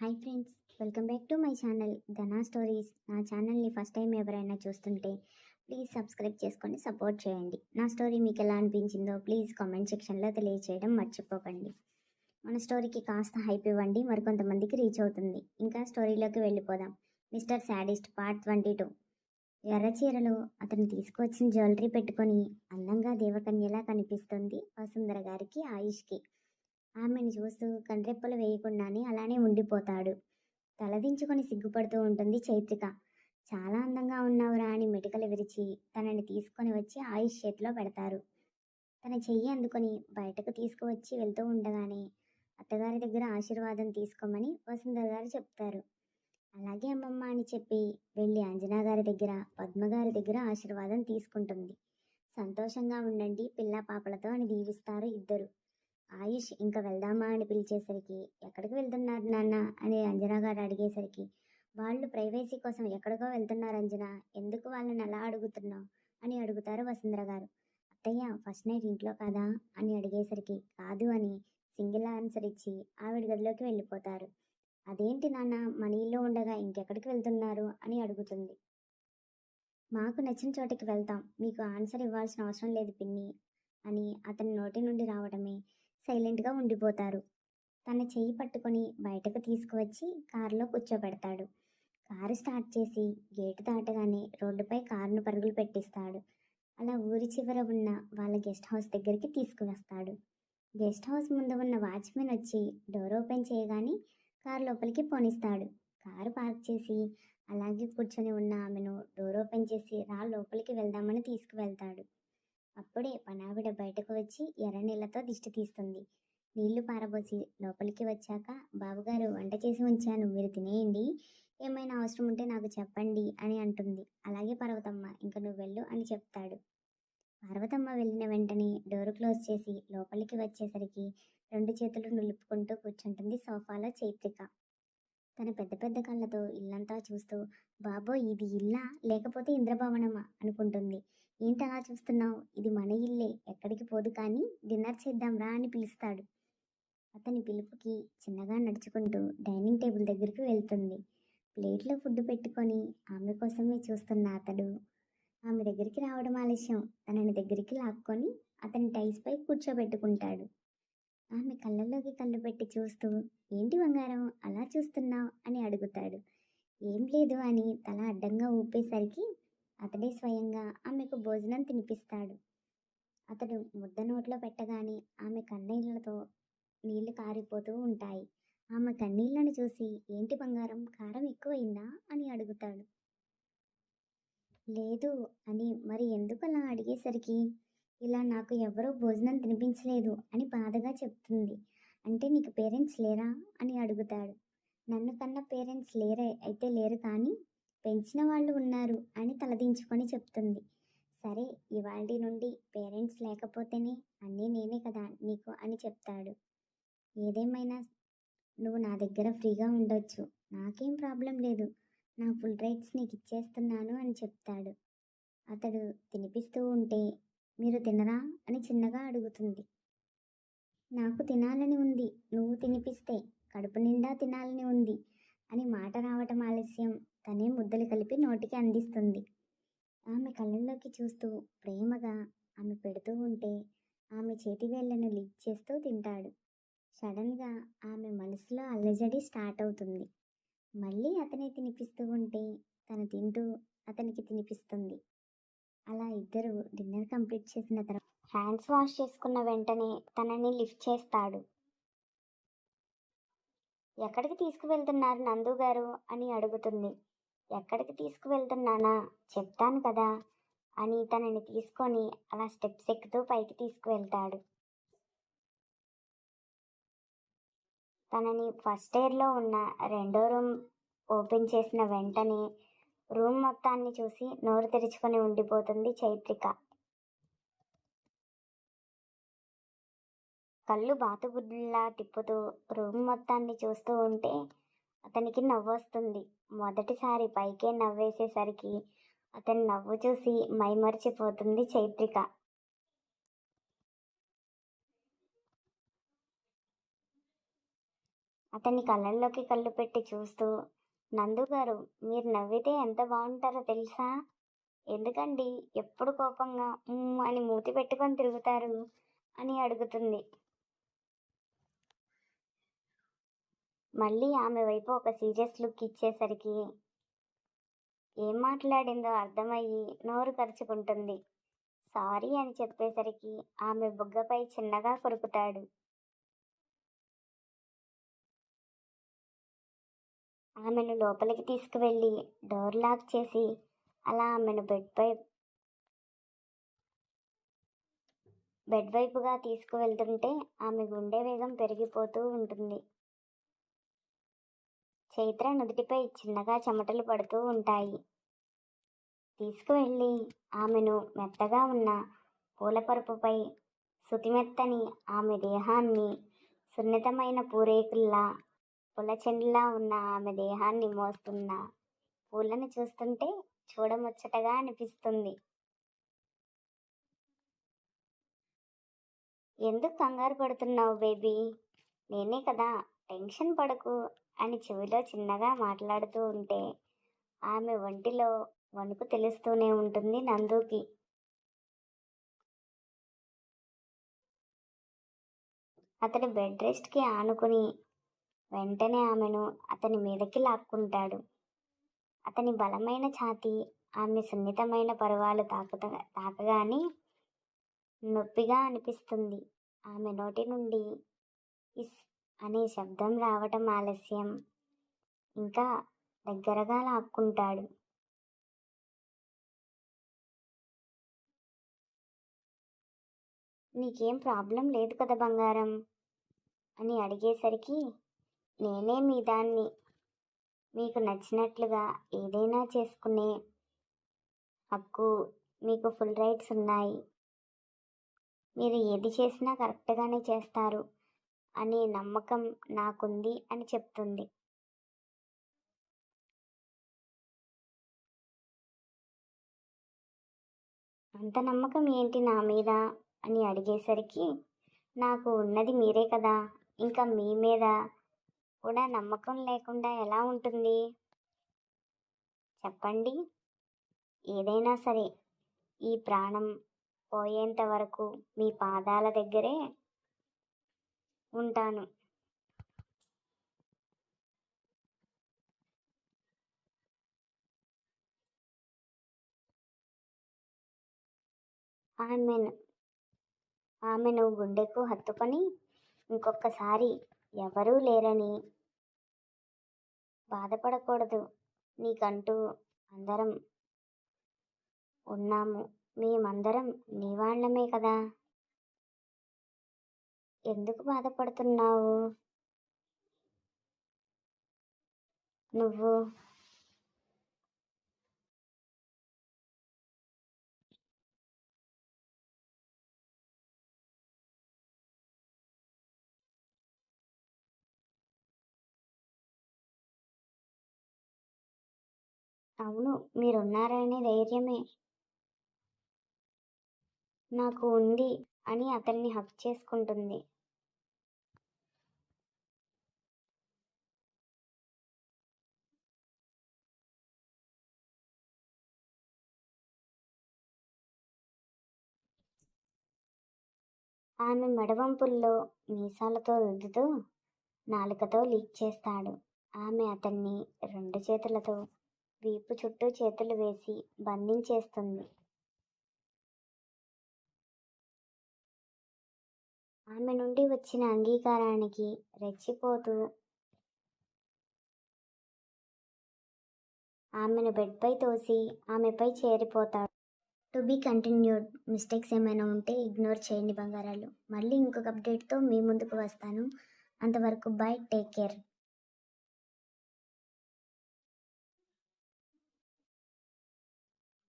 Hi friends welcome back to my channel Dhana stories నా ఛానల్ని first time ఎవరైనా చూస్తుంటే ప్లీజ్ సబ్స్క్రైబ్ చేసుకొని సపోర్ట్ చేయండి. నా స్టోరీ మీకు ఎలా అనిపించిందో ప్లీజ్ కామెంట్ సెక్షన్లో తెలియచేయడం మర్చిపోకండి. మన స్టోరీకి కాస్త హైప్ ఇవ్వండి మరికొంతమందికి రీచ్ అవుతుంది. ఇంకా స్టోరీలోకి వెళ్ళిపోదాం. Mister sadist part twenty two ఎర్రచీరలో అతను తీసుకువచ్చిన జ్యువెలరీ పెట్టుకొని అందంగా దేవకన్యలా కనిపిస్తుంది వసుంధర గారికి ఆయుష్కి. ఆమెను చూస్తూ కండ్రెప్పలు వేయకుండానే అలానే ఉండిపోతాడు. తలదించుకొని సిగ్గుపడుతూ ఉంటుంది చైత్రిక. చాలా అందంగా ఉన్నావురా అని మెటికలు విరిచి తనని తీసుకొని వచ్చి ఆయుష్ చేతిలో పెడతారు. తన చెయ్యి అందుకొని బయటకు తీసుకువచ్చి వెళ్తూ ఉండగానే అత్తగారి దగ్గర ఆశీర్వాదం తీసుకోమని వసుంధర గారు చెప్తారు. అలాగే అమ్మమ్మ అని చెప్పి వెళ్ళి అంజనా గారి దగ్గర పద్మగారి దగ్గర ఆశీర్వాదం తీసుకుంటుంది. సంతోషంగా ఉండండి పిల్ల పాపలతో అని దీవిస్తారు ఇద్దరు. ఆయుష్ ఇంకా వెళ్దామా అని పిలిచేసరికి ఎక్కడికి వెళ్తున్నారు నాన్న అని అంజనా గారు అడిగేసరికి వాళ్ళు ప్రైవసీ కోసం ఎక్కడికో వెళ్తున్నారు అంజనా ఎందుకు వాళ్ళని అలా అడుగుతున్నావు అని అడుగుతారు వసుంధర గారు. అత్తయ్య ఫస్ట్ నైట్ ఇంట్లో కదా అని అడిగేసరికి కాదు అని సింగిల్ ఆన్సర్ ఇచ్చి ఆవిడ గదిలోకి వెళ్ళిపోతారు. అదేంటి నాన్న మన ఇల్లు ఉండగా ఇంకెక్కడికి వెళ్తున్నారు అని అడుగుతుంది. మాకు నచ్చిన చోటికి వెళ్తాం మీకు ఆన్సర్ ఇవ్వాల్సిన అవసరం లేదు పిన్ని అని అతని నోటి నుండి రావడమే సైలెంట్గా ఉండిపోతారు. తన చెయ్యి పట్టుకొని బయటకు తీసుకువచ్చి కారులో కూర్చోబెడతాడు. కారు స్టార్ట్ చేసి గేటు దాటగానే రోడ్డుపై కారును పరుగులు పెట్టిస్తాడు. అలా ఊరి చివర ఉన్న వాళ్ళ గెస్ట్ హౌస్ దగ్గరికి తీసుకువస్తాడు. గెస్ట్ హౌస్ ముందు ఉన్న వాచ్మెన్ వచ్చి డోర్ ఓపెన్ చేయగానే కారు లోపలికి పోనిస్తాడు. కారు పార్క్ చేసి అలాగే కూర్చొని ఉన్న ఆమెను డోర్ ఓపెన్ చేసి రా లోపలికి వెళ్దామని తీసుకువెళ్తాడు. అప్పుడే పనావిడ బయటకు వచ్చి ఎర్ర నీళ్ళతో దిష్టి తీస్తుంది. నీళ్ళు పారబోసి లోపలికి వచ్చాక బాబుగారు వంట చేసి ఉంచాను మీరు తినేయండి. ఏమైనా అవసరం ఉంటే నాకు చెప్పండి అని అంటుంది. అలాగే పర్వతమ్మ ఇంక నువ్వు వెళ్ళు అని చెప్తాడు. పార్వతమ్మ వెళ్ళిన వెంటనే డోర్ క్లోజ్ చేసి లోపలికి వచ్చేసరికి రెండు చేతులు నిలుపుకుంటూ కూర్చుంటుంది సోఫాలో చైత్రిక. తన పెద్ద పెద్ద కళ్ళతో ఇల్లంతా చూస్తూ బాబో ఇది ఇల్లా? లేకపోతే ఇంద్రభవనమా? అనుకుంటుంది. ఏంటలా చూస్తున్నావు? ఇది మన ఇల్లే. ఎక్కడికి పోదు కానీ డిన్నర్ చేద్దాం రా అని పిలుస్తాడు. అతని పిలుపుకి చిన్నగా నడుచుకుంటూ డైనింగ్ టేబుల్ దగ్గరికి వెళ్తుంది. ప్లేట్లో ఫుడ్ పెట్టుకొని ఆమె కోసమే చూస్తున్న అతడు. ఆమె దగ్గరికి రావడం ఆలస్యం. తనని దగ్గరికి లాక్కొని అతని టైస్పై కూర్చోబెట్టుకుంటాడు. ఆమె కళ్ళల్లోకి కళ్ళు పెట్టి చూస్తూ ఏంటి బంగారం? అలా చూస్తున్నావు? అని అడుగుతాడు. ఏం లేదు అని తల అడ్డంగా ఊపేసరికి అతడే స్వయంగా ఆమెకు భోజనం తినిపిస్తాడు. అతడు ముద్ద నోట్లో పెట్టగానే ఆమె కన్నీళ్ళతో నీళ్ళు కారిపోతూ ఉంటాయి. ఆమె కన్నీళ్ళను చూసి ఏంటి బంగారం? కారం ఎక్కువైందా? అని అడుగుతాడు. లేదు అని మరి ఎందుకు అలా అడిగేసరికి ఇలా నాకు ఎవరూ భోజనం తినిపించలేదు అని బాధగా చెప్తుంది. అంటే నీకు పేరెంట్స్ లేరా? అని అడుగుతాడు. నన్ను కన్న పేరెంట్స్ లేరే అయితే లేరు కానీ పెంచిన వాళ్ళు ఉన్నారు అని తలదించుకొని చెప్తుంది. సరే ఇవాళ నుండి పేరెంట్స్ లేకపోతేనే అన్నీ నేనే కదా నీకు అని చెప్తాడు. ఏదేమైనా నువ్వు నా దగ్గర ఫ్రీగా ఉండొచ్చు. నాకేం ప్రాబ్లం లేదు. నా ఫుల్ రైట్స్ నీకు ఇచ్చేస్తున్నాను అని చెప్తాడు. అతడు తినిపిస్తూ ఉంటే మీరు తినరా అని చిన్నగా అడుగుతుంది. నాకు తినాలని ఉంది. నువ్వు తినిపిస్తే కడుపు నిండా తినాలని ఉంది అని మాట రావటం ఆలస్యం. తనే ముద్దలు కలిపి నోటికి అందిస్తుంది. ఆమె కళ్ళల్లోకి చూస్తూ ప్రేమగా ఆమె పెడుతూ ఉంటే ఆమె చేతి వేళ్ళను లిక్ చేస్తూ తింటాడు. సడన్గా ఆమె మనసులో అల్లజడి స్టార్ట్ అవుతుంది. మళ్ళీ అతనే తినిపిస్తూ ఉంటే తను తింటూ అతనికి తినిపిస్తుంది. అలా ఇద్దరు డిన్నర్ కంప్లీట్ చేసిన తర్వాత హ్యాండ్స్ వాష్ చేసుకున్న వెంటనే తనని లిఫ్ట్ చేస్తాడు. ఎక్కడికి తీసుకువెళ్తున్నారు నందు గారు? అని అడుగుతుంది. ఎక్కడికి తీసుకువెళ్తున్నానా? చెప్తాను కదా. అని తనని తీసుకొని అలా స్టెప్స్ ఎక్కుతూ పైకి తీసుకువెళ్తాడు. తనని ఫస్ట్ ఇయర్లో ఉన్న రెండో రూమ్ ఓపెన్ చేసిన వెంటనే రూమ్ మొత్తాన్ని చూసి నోరు తెరుచుకొని ఉండిపోతుంది చైత్రిక. కళ్ళు బాతుగుడ్లా తిప్పుతూ రూమ్ మొత్తాన్ని చూస్తూ ఉంటే అతనికి నవ్వొస్తుంది. మొదటిసారి పైకే నవ్వేసేసరికి అతని నవ్వు చూసి మైమర్చిపోతుంది చైత్రిక. అతని కళ్ళల్లోకి కళ్ళు పెట్టి చూస్తూ నందు గారు మీరు నవ్వితే ఎంత బాగుంటారో తెలుసా? ఎందుకండి? ఎప్పుడు కోపంగా అని మూతి పెట్టుకొని తిరుగుతారు అని అడుగుతుంది. మళ్ళీ ఆమె వైపు ఒక సీరియస్ లుక్ ఇచ్చేసరికి ఏం మాట్లాడిందో అర్థమయ్యి నోరు కరుచుకుంటుంది. సారీ అని చెప్పేసరికి ఆమె బుగ్గపై చిన్నగా కొరుకుతాడు. ఆమెను లోపలికి తీసుకువెళ్ళి డోర్ లాక్ చేసి అలా ఆమెను బెడ్పై బెడ్ వైపుగా తీసుకువెళ్తుంటే ఆమె గుండె వేగం పెరిగిపోతూ ఉంటుంది. చైత్ర నుదుటిపై చిన్నగా చెమటలు పడుతూ ఉంటాయి. తీసుకువెళ్ళి ఆమెను మెత్తగా ఉన్న పూలపరుపుపై సుతిమెత్తని ఆమె దేహాన్ని సున్నితమైన పూరేకుల్లా పులచెండులా ఉన్న ఆమె దేహాన్ని మోస్తున్న పూలను చూస్తుంటే చూడముచ్చటగా అనిపిస్తుంది. ఎందుకు కంగారు పడుతున్నావు బేబీ? నేనే కదా టెన్షన్ పడకు అని చెవిలో చిన్నగా మాట్లాడుతూ ఉంటే ఆమె ఒంటిలో వణుకు తెలుస్తూనే ఉంటుంది నందుకి. అతడు బెడ్ రెస్ట్కి ఆనుకుని వెంటనే ఆమెను అతని మీదకి లాక్కుంటాడు. అతని బలమైన ఛాతీ ఆమె సున్నితమైన పరువాలు తాకుత తాకగానే నొప్పిగా అనిపిస్తుంది. ఆమె నోటి నుండి ఇస్ అనే శబ్దం రావటం ఆలస్యం. ఇంకా దగ్గరగా లాక్కుంటాడు. నీకేం ప్రాబ్లం లేదు కదా బంగారం అని అడిగేసరికి నేనే మీ దాన్ని. మీకు నచ్చినట్లుగా ఏదైనా చేసుకునే హక్కు మీకు ఫుల్ రైట్స్ ఉన్నాయి. మీరు ఏది చేసినా కరెక్ట్గానే చేస్తారు. అనే నమ్మకం నాకుంది అని చెప్తుంది. అంత నమ్మకం ఏంటి నా మీద? అని అడిగేసరికి నాకు ఉన్నది మీరే కదా ఇంకా మీ మీద కూడా నమ్మకం లేకుండా ఎలా ఉంటుంది? చెప్పండి. ఏదైనా సరే ఈ ప్రాణం పోయేంత వరకు మీ పాదాల దగ్గరే ఉంటాను. ఆమెను ఆమెను గుండెకు హత్తుకొని ఇంకొకసారి ఎవరూ లేరని బాధపడకూడదు. నీకంటూ అందరం ఉన్నాము. మేమందరం నీవాళ్ళమే కదా. ఎందుకు బాధపడుతున్నావు? నువ్వు అవును మీరున్నారనే ధైర్యమే. నాకు ఉంది అని అతన్ని హక్ చేసుకుంటుంది. ఆమె మెడవంపుల్లో మీసాలతో రుద్దుతూ నాలుకతో లీక్ చేస్తాడు. ఆమె అతన్ని రెండు చేతులతో వీపు చుట్టూ చేతులు వేసి బంధించేస్తుంది. ఆమె నుండి వచ్చిన అంగీకారానికి రెచ్చిపోతూ ఆమెను బెడ్పై తోసి ఆమెపై చేరిపోతాడు. టు బీ కంటిన్యూడ్ మిస్టేక్స్ ఏమైనా ఉంటే ఇగ్నోర్ చేయండి బంగారాలు. మళ్ళీ ఇంకొక అప్డేట్తో మీ ముందుకు వస్తాను. అంతవరకు బాయ్ టేక్ కేర్